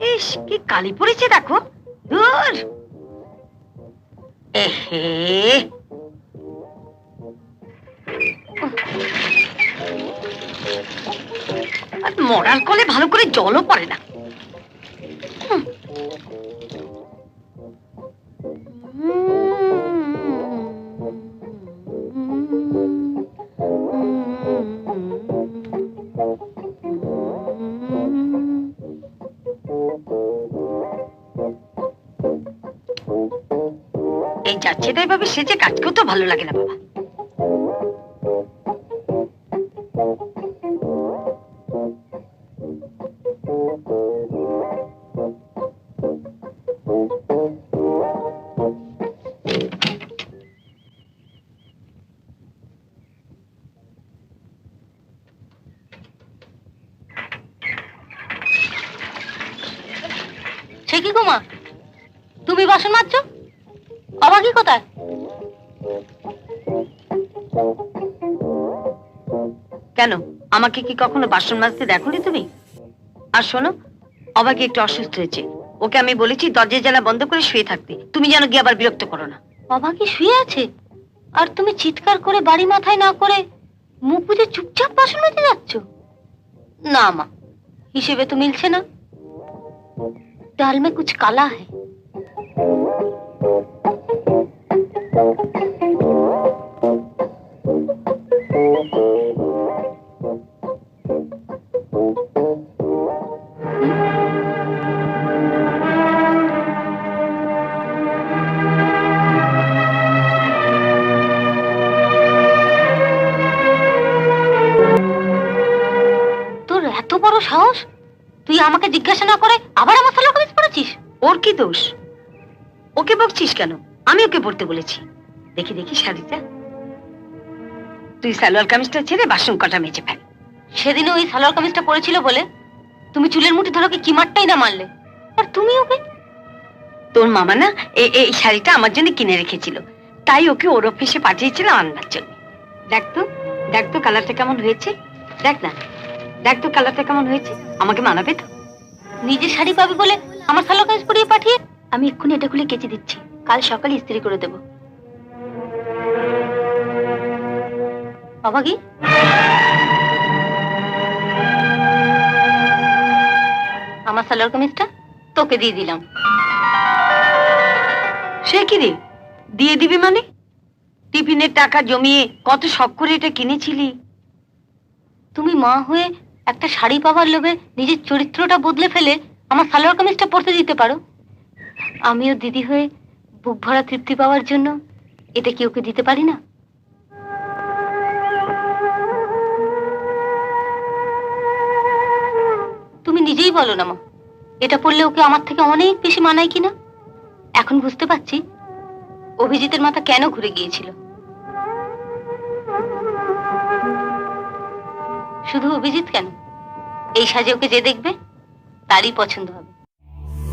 ইস কি কালি পড়েছে দেখো। দূর এহে। মরার কলে ভালো করে জলও পড়ে না। হুম। এই যাচ্ছে তাই ভাবে সেজে কাজ করতেও ভালো লাগে না, বাবা। সে কি তুমি বাসন মাজছো? অভাগী কোথায়? কেন? আমাকে কি কখনো বাসন মাজতে দেখোনি তুমি? আর শোনো, অবাকি একটু অসুস্থ হয়েছে। ওকে আমি বলেছি দরজা জানা বন্ধ করে শুয়ে থাকতে। তুমি যেন গিয়ে আবার বিরক্ত করো না। অবাকি শুয়ে আছে? আর তুমি চিৎকার করে বাড়ি মাথায় না করে মুখ বুঝে চুপচাপ বাসন মাজতে যাচ্ছ? না মা, হিসেবে তো মিলছে না। ডাল মে কুছ কালা হ্যাঁ বড় সাহস? তুই আমাকে জিজ্ঞাসা না করে আবার আমার সালোয়ার কামিজ পরেছিস ওর কি দোষ? ওকে বকছিস কেন? আমি ওকে পড়তে বলেছি। দেখি দেখি শাড়িটা তুই সালোয়ার কামিজটা ছেড়ে বাসন কটা মেজে ফেল। সেদিনে ওই সালোয়ার কামিজটা পরেছিল বলে তুমি চুলের মুঠি ধরে কি মারটাই না মারলে? আর তুমি ওকে? তোর মামা না এই এই শাড়িটা আমার জন্য কিনে রেখেছিল। তাই ওকে ওর অফিসে পাঠিয়েছিলাম আনবার জন্য। দেখ তো দেখ তো কালারটা কেমন হয়েছে। দেখ না। দেখ তো কালারটা কেমন হয়েছে। আমাকে মানাবে তো? নিজে শাড়ি পাবে বলে আমার সালোয়ার কামিজ পরিয়ে পাঠিয়ে আমি এক্ষুনি এটা খুলে কেচে দিচ্ছি। কাল সকালে ইস্ত্রি করে দেব। কি? আমার সালোয়ার কামিজটা তোকে দিয়ে দিলাম। সে কি রে? দিয়ে দিবি মানে? টিফিনের টাকা জমিয়ে কত শখ করে এটা কিনেছিলি? তুমি মা হয়ে একটা শাড়ি পাওয়ার লোভে নিজের চরিত্রটা বদলে ফেলে আমার সালোয়ার কামিজটা পরতে দিতে পারো। আমিও দিদি হয়ে বুক ভরা তৃপ্তি পাওয়ার জন্য এটা কি ওকে দিতে পারি না? তুমি নিজেই বলো না মা, এটা পরলে ওকে আমার থেকে অনেক বেশি মানায় কিনা? এখন বুঝতে পারছি, অভিজিতের মাথা কেন ঘুরে গিয়েছিল। শুধু অভিজিৎ কেন? এই সাজে ওকে যে দেখবে তারই পছন্দ হবে।